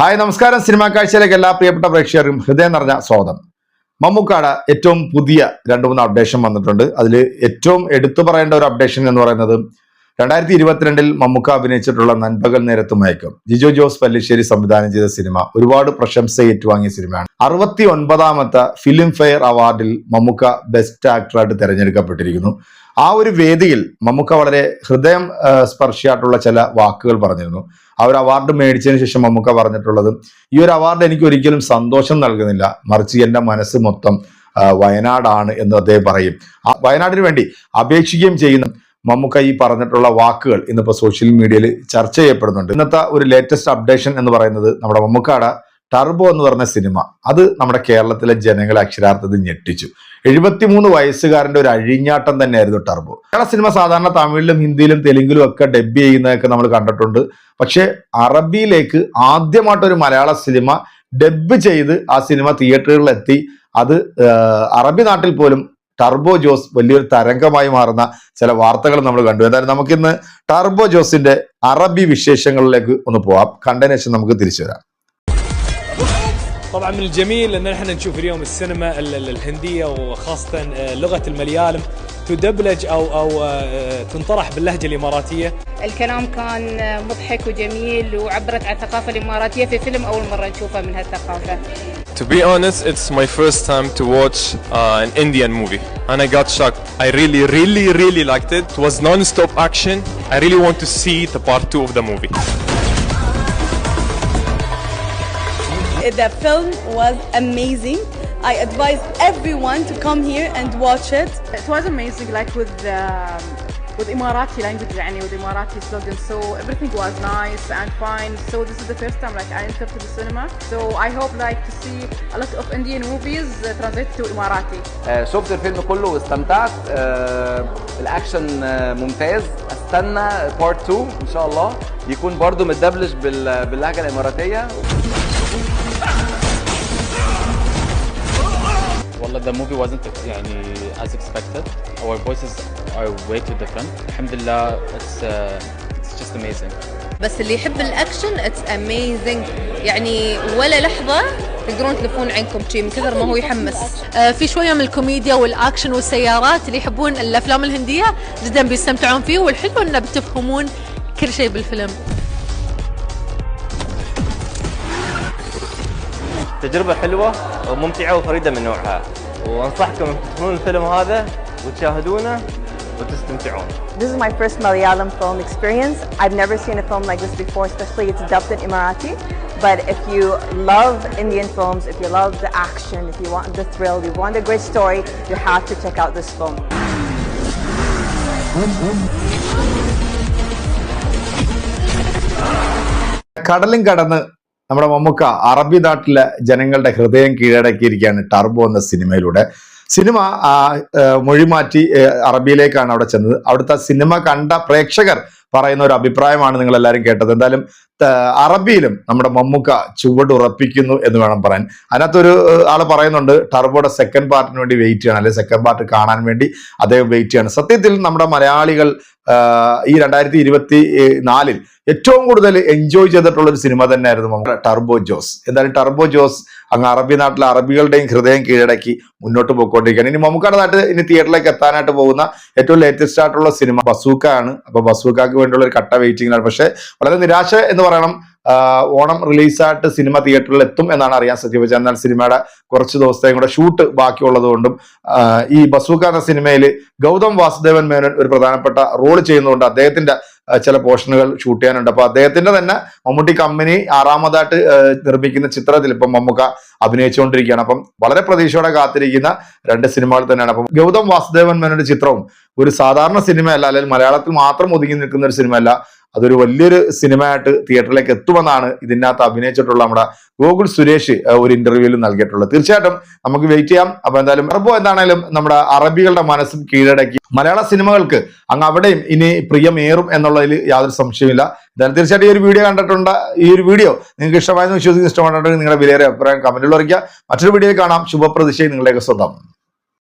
Hi നമസ്കാരം. Cinema കാഴ്ചയിലേക്ക് എല്ലാ പ്രിയപ്പെട്ട പ്രേക്ഷകർക്കും ഹൃദയം നിറഞ്ഞ സ്വാഗതം. മമ്മൂക്കാട് ഏറ്റവും പുതിയ രണ്ട് മൂന്ന് അപ്ഡേഷൻ വന്നിട്ടുണ്ട്. അതിൽ ഏറ്റവും എടുത്തു പറയേണ്ട ഒരു അപ്ഡേഷൻ എന്ന് പറയുന്നത് രണ്ടായിരത്തി ഇരുപത്തിരണ്ടിൽ മമ്മൂക്ക അഭിനയിച്ചിട്ടുള്ള നൻപകൽ നേരത്ത് മയക്കം. ജിജോ ജോസ് പല്ലിശ്ശേരി സംവിധാനം ചെയ്ത സിനിമ ഒരുപാട് പ്രശംസ ഏറ്റുവാങ്ങിയ സിനിമയാണ്. അറുപത്തി ഒൻപതാമത്തെ ഫിലിം ഫെയർ അവാർഡിൽ മമ്മൂക്ക ബെസ്റ്റ് ആക്ടറായിട്ട് തിരഞ്ഞെടുക്കപ്പെട്ടിരിക്കുന്നു. ആ ഒരു വേദിയിൽ മമ്മൂക്ക വളരെ ഹൃദയം സ്പർശിയായിട്ടുള്ള ചില വാക്കുകൾ പറഞ്ഞിരുന്നു. ആ ഒരു അവാർഡ് മേടിച്ചതിന് ശേഷം മമ്മൂക്ക പറഞ്ഞിട്ടുള്ളത് ഈ ഒരു അവാർഡ് എനിക്ക് ഒരിക്കലും സന്തോഷം നൽകുന്നില്ല. മറിച്ച് എന്റെ മനസ്സ് മൊത്തം വയനാടാണ് എന്ന് അദ്ദേഹം പറയും. ആ വയനാടിന് വേണ്ടി അപേക്ഷിക്കുകയും ചെയ്യുന്ന മമ്മൂക്ക ഈ പറഞ്ഞിട്ടുള്ള വാക്കുകൾ ഇന്നിപ്പോൾ സോഷ്യൽ മീഡിയയിൽ ചർച്ച ചെയ്യപ്പെടുന്നുണ്ട്. ഇന്നത്തെ ഒരു ലേറ്റസ്റ്റ് അപ്ഡേഷൻ എന്ന് പറയുന്നത് നമ്മുടെ മമ്മുക്കാട ടർബോ എന്ന് പറഞ്ഞ സിനിമ അത് നമ്മുടെ കേരളത്തിലെ ജനങ്ങളെ അക്ഷരാർത്ഥത്തിൽ ഞെട്ടിച്ചു. എഴുപത്തിമൂന്ന് വയസ്സുകാരന്റെ ഒരു അഴിഞ്ഞാട്ടം തന്നെയായിരുന്നു ടർബോ മലയാള സിനിമ സാധാരണ തമിഴിലും ഹിന്ദിയിലും തെലുങ്കിലും ഒക്കെ ഡബ് ചെയ്യുന്നതൊക്കെ നമ്മൾ കണ്ടിട്ടുണ്ട്. പക്ഷെ അറബിയിലേക്ക് ആദ്യമായിട്ടൊരു മലയാള സിനിമ ഡബ് ചെയ്ത് ആ സിനിമ തിയേറ്ററുകളിൽ എത്തി അത് അറബി നാട്ടിൽ പോലും ടർബോ ജോസ് വലിയൊരു തരംഗമായി മാറുന്ന ചില വാർത്തകൾ നമ്മൾ കണ്ടു എന്തായാലും നമുക്കിന്ന് ടർബോ ജോസിന്റെ അറബി വിശേഷങ്ങളിലേക്ക് ഒന്ന് പോവാം കണ്ടതിന് ശേഷം നമുക്ക് തിരിച്ചു വരാം طبعا من الجميل ان احنا نشوف اليوم السينما ال- ال- الهنديه وخاصه آه، لغه المليالم تدبلج او او آه، تنطرح باللهجه الاماراتيه الكلام كان مضحك وجميل وعبرت عن الثقافة الإماراتية في فيلم أول مرة نشوفه من هالثقافة To be honest, it's my first time to watch uh, an Indian movie, and I got shocked. I really, really, really liked it. It was non-stop action. I really want to see the part two of the movie. The film was amazing. I advise everyone to come here and watch it. It was amazing, like with um, with Emirati language, يعني, with Emirati slogan. So everything was nice and fine. So this is the first time like I entered to the cinema. So I hope like to see a lot of Indian movies uh, translated to Emirati. آه، شفت الفيلم كله واستمتعت آه، الاكشن آه، ممتاز استنى بارت 2 ان شاء الله يكون برضو متدبلج بال- باللهجه الاماراتيه the movie wasn't يعني as expected. Our voices are way too different. Alhamdulillah, it's uh, it's just amazing. بس اللي يحب الأكشن اتس اميزنج يعني ولا لحظة تقدرون تلفون عينكم شي من كثر ما هو يحمس آه، في شوية من الكوميديا والأكشن والسيارات اللي يحبون الأفلام الهندية جدا بيستمتعون فيه والحلو إنه بتفهمون كل شيء بالفيلم تجربة حلوة وممتعة وفريدة من نوعها وأنصحكم أن تدخلون الفيلم هذا وتشاهدونه وتستمتعون This is my first Malayalam film experience. I've never seen a film like this before, especially it's dubbed in Emirati. But if you love Indian films, if you love the action, if you want the thrill, if you want a great story, you have to check out this film. കടലും കടന്ന് നമ്മുടെ മമ്മൂക്ക അറബി നാട്ടിലെ ജനങ്ങളുടെ ഹൃദയം കീഴടക്കിയിരിക്കുകയാണ് turbo എന്ന സിനിമയിലൂടെ. Cinema മൊഴി മാറ്റി അറബിയിലേക്കാണ് അവിടെ ചെന്നത്. അവിടുത്തെ സിനിമ കണ്ട പ്രേക്ഷകർ പറയുന്ന ഒരു അഭിപ്രായമാണ് നിങ്ങൾ എല്ലാവരും കേട്ടത്. എന്തായാലും അറബിയിലും നമ്മുടെ മമ്മൂക്ക ചുവടുറപ്പിക്കുന്നു എന്ന് വേണം പറയാൻ. അതിനകത്തൊരു ആൾ പറയുന്നുണ്ട് ടർബോയുടെ സെക്കൻഡ് പാർട്ടിന് വേണ്ടി വെയിറ്റ് ചെയ്യണം അല്ലെങ്കിൽ സെക്കൻഡ് പാർട്ട് കാണാൻ വേണ്ടി അദ്ദേഹം വെയിറ്റ് ചെയ്യണം. സത്യത്തിൽ നമ്മുടെ മലയാളികൾ ഈ രണ്ടായിരത്തി ഇരുപത്തി നാലിൽ ഏറ്റവും കൂടുതൽ എൻജോയ് ചെയ്തിട്ടുള്ള ഒരു സിനിമ തന്നെയായിരുന്നു നമ്മുടെ ടർബോ ജോസ്. എന്തായാലും ടർബോ ജോസ് അങ്ങ് അറബി നാട്ടിലെ അറബികളുടെയും ഹൃദയം കീഴടക്കി മുന്നോട്ട് പോയിക്കൊണ്ടിരിക്കുകയാണ്. ഇനി മമ്മൂക്കാട് നാട്ടിൽ ഇനി തിയേറ്ററിലേക്ക് എത്താനായിട്ട് പോകുന്ന ഏറ്റവും ലേറ്റസ്റ്റ് ആയിട്ടുള്ള സിനിമ ബസൂക്ക ആണ് അപ്പൊ ബസൂക്കാക്ക് വേണ്ടിയുള്ള ഒരു കട്ട വെയിറ്റിംഗിലാണ് പക്ഷെ വളരെ നിരാശ എന്ന് പറയണം. ഓണം റിലീസായിട്ട് സിനിമ തിയേറ്ററിൽ എത്തും എന്നാണ് അറിയാൻ സാധിച്ചത്. എന്നാൽ സിനിമയുടെ കുറച്ച് ദിവസത്തെയും കൂടെ ഷൂട്ട് ബാക്കിയുള്ളത് കൊണ്ടും ഈ ബസൂക്ക എന്ന സിനിമയിൽ ഗൗതം വാസുദേവൻ മേനോൻ ഒരു പ്രധാനപ്പെട്ട റോൾ ചെയ്യുന്നതുകൊണ്ട് അദ്ദേഹത്തിന്റെ ചില പോർഷനുകൾ ഷൂട്ട് ചെയ്യാനുണ്ട്. അപ്പൊ അദ്ദേഹത്തിന്റെ തന്നെ മമ്മൂട്ടി കമ്പനി ആറാമതായിട്ട് നിർമ്മിക്കുന്ന ചിത്രത്തിൽ ഇപ്പം മമ്മൂക്ക അഭിനയിച്ചുകൊണ്ടിരിക്കുകയാണ്. അപ്പം വളരെ പ്രതീക്ഷയോടെ കാത്തിരിക്കുന്ന രണ്ട് സിനിമകൾ തന്നെയാണ്. അപ്പം ഗൗതം വാസുദേവൻ മേനോന്റെ ചിത്രവും ഒരു സാധാരണ സിനിമയല്ല അല്ലെങ്കിൽ മലയാളത്തിൽ മാത്രം ഒതുങ്ങി നിൽക്കുന്ന ഒരു സിനിമയല്ല അതൊരു വലിയൊരു സിനിമയായിട്ട് തിയേറ്ററിലേക്ക് എത്തുമെന്നാണ് ഇതിനകത്ത് അഭിനയിച്ചിട്ടുള്ള നമ്മുടെ ഗോകുൽ സുരേഷ് ഒരു ഇന്റർവ്യൂവിൽ നൽകിയിട്ടുള്ളത്. തീർച്ചയായിട്ടും നമുക്ക് വെയിറ്റ് ചെയ്യാം. അപ്പൊ എന്തായാലും ഉറപ്പോ എന്താണേലും നമ്മുടെ അറബികളുടെ മനസ്സും കീഴടക്കി മലയാള സിനിമകൾക്ക് അങ്ങ് അവിടെയും ഇനി പ്രിയമേറും എന്നുള്ളതിൽ യാതൊരു സംശയമില്ല എന്തായാലും തീർച്ചയായിട്ടും ഈ ഒരു വീഡിയോ കണ്ടിട്ടുണ്ട്. ഈ ഒരു വീഡിയോ നിങ്ങൾക്ക് ഇഷ്ടമായെന്ന് വിശ്വസിക്കുന്ന ഇഷ്ടമായിട്ടുണ്ടെങ്കിൽ നിങ്ങളുടെ വിലയേറെ അഭിപ്രായം കമന്റിൽ അറിയിക്കുക മറ്റൊരു വീഡിയോയിൽ കാണാം. ശുഭപ്രതിഷ്ഠയും നിങ്ങളുടെയൊക്കെ സ്വന്തം.